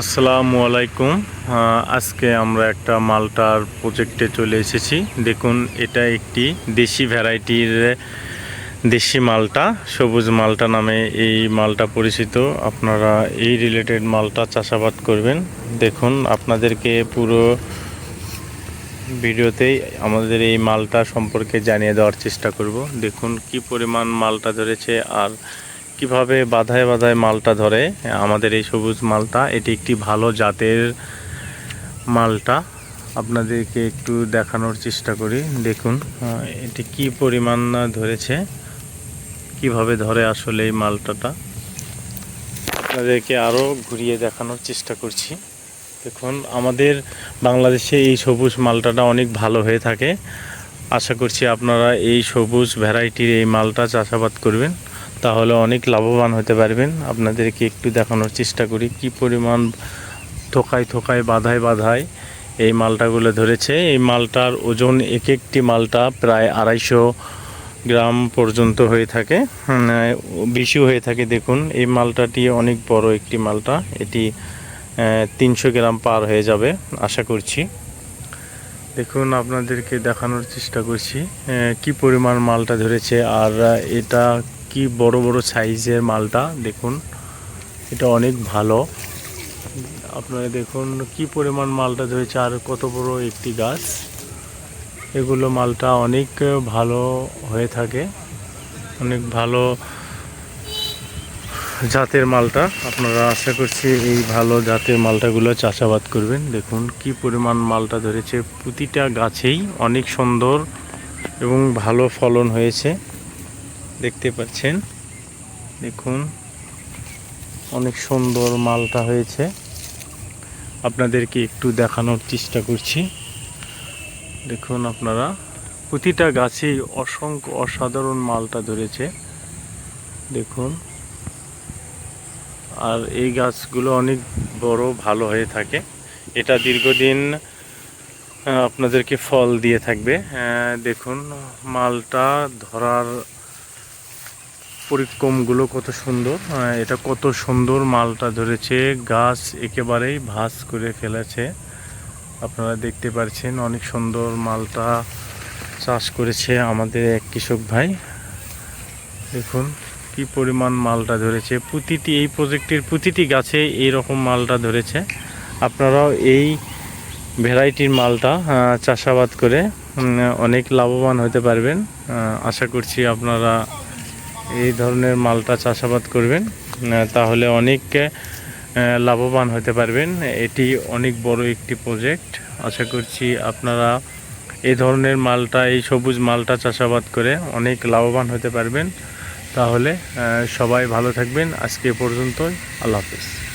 আসসালামু আলাইকুম। আজকে আমরা একটা মালটার প্রজেক্টে চলে এসেছি। দেখুন, এটা একটি দেশি ভ্যারাইটির দেশি মালটা, সবুজ মালটা নামে এই মালটা পরিচিত। আপনারা এই রিলেটেড মালটা চাষাবাদ করবেন। দেখুন, আপনাদেরকে পুরো ভিডিওতেই আমাদের এই মালটা সম্পর্কে জানিয়ে দেওয়ার চেষ্টা করব। দেখুন, কি পরিমাণ মালটা ধরেছে আর কীভাবে বাধায় বাধায় মালটা ধরে, আমাদের এই সবুজ মালটা, এটি একটি ভালো জাতের মালটা। আপনাদেরকে একটু দেখানোর চেষ্টা করি, দেখুন এটি কি পরিমাণ ধরেছে, কীভাবে ধরে আসলে এই মালটাটা। আপনাদেরকে আরও ঘুরিয়ে দেখানোর চেষ্টা করছি। দেখুন, আমাদের বাংলাদেশে এই সবুজ মালটাটা অনেক ভালো হয়ে থাকে। আশা করছি আপনারা এই সবুজ ভ্যারাইটির এই মালটা চাষাবাদ করবেন। তাহলে অনেক লাভবান হতে পারবেন। আপনাদেরকে একটু দেখানোর চেষ্টা করি কি পরিমাণ থোকায় থোকায় বাধায় বাধায় এই মালটাগুলো ধরেছে। এই মালটার ওজন এক একটি মালটা প্রায় আড়াইশো গ্রাম পর্যন্ত হয়ে থাকে। হুম, বেশি হয়ে থাকে। দেখুন এই মালটাটি অনেক বড় একটি মালটা। এটি তিনশো গ্রাম পার হয়ে যাবে আশা করছি। দেখুন আপনাদেরকে দেখানোর চেষ্টা করছি কি পরিমাণ মালটা ধরেছে। আর এটা কি বড় বড় সাইজের মালটা, দেখুন। এটা অনেক ভালো। আপনারা দেখুন কি পরিমাণ মালটা ধরেছে আর কত বড় একটি গাছ। এগুলো মালটা অনেক ভালো হয়ে থাকে। অনেক ভালো জাতের মালটা। আপনারা আশা করছি এই ভালো জাতের মালটাগুলো চাষাবাদ করবেন। দেখুন কি পরিমাণ মালটা ধরেছে। প্রতিটা গাছেই অনেক সুন্দর এবং ভালো ফলন হয়েছে। দেখতে পাচ্ছেন। দেখুন, অনেক সুন্দর মালটা হয়েছে। আপনাদেরকে একটু দেখানোর চেষ্টা করছি। দেখুন আপনারা, প্রতিটা গাছেই অসংখ্য অসাধারণ মালটা ধরেছে। দেখুন, আর এই গাছগুলো অনেক বড়, ভালো হয়ে থাকে। এটা দীর্ঘদিন আপনাদেরকে ফল দিয়ে থাকবে। দেখুন, মালটা ধরার পরিক্রমগুলো কত সুন্দর। এটা কত সুন্দর মালটা ধরেছে। গাছ একেবারেই ভাঁজ করে ফেলেছে। আপনারা দেখতে পাচ্ছেন অনেক সুন্দর মালটা চাষ করেছে আমাদের এক কৃষক ভাই। দেখুন কি পরিমাণ মালটা ধরেছে। প্রতিটি, এই প্রজেক্টের প্রতিটি গাছে এই রকম মালটা ধরেছে। আপনারাও এই ভ্যারাইটির মালটা চাষাবাদ করে অনেক লাভবান হতে পারবেন। আশা করছি আপনারা এই ধরনের মালটা চাষাবাদ করবেন তাহলে অনেক লাভবান হতে পারবেন। এটি অনেক বড় একটি প্রজেক্ট আশা করছি আপনারা এই ধরনের মালটা, এই সবুজ মালটা চাষাবাদ করে অনেক লাভবান হতে পারবেন। তাহলে সবাই ভালো থাকবেন। আজকে পর্যন্তই। আল্লাহ হাফিজ।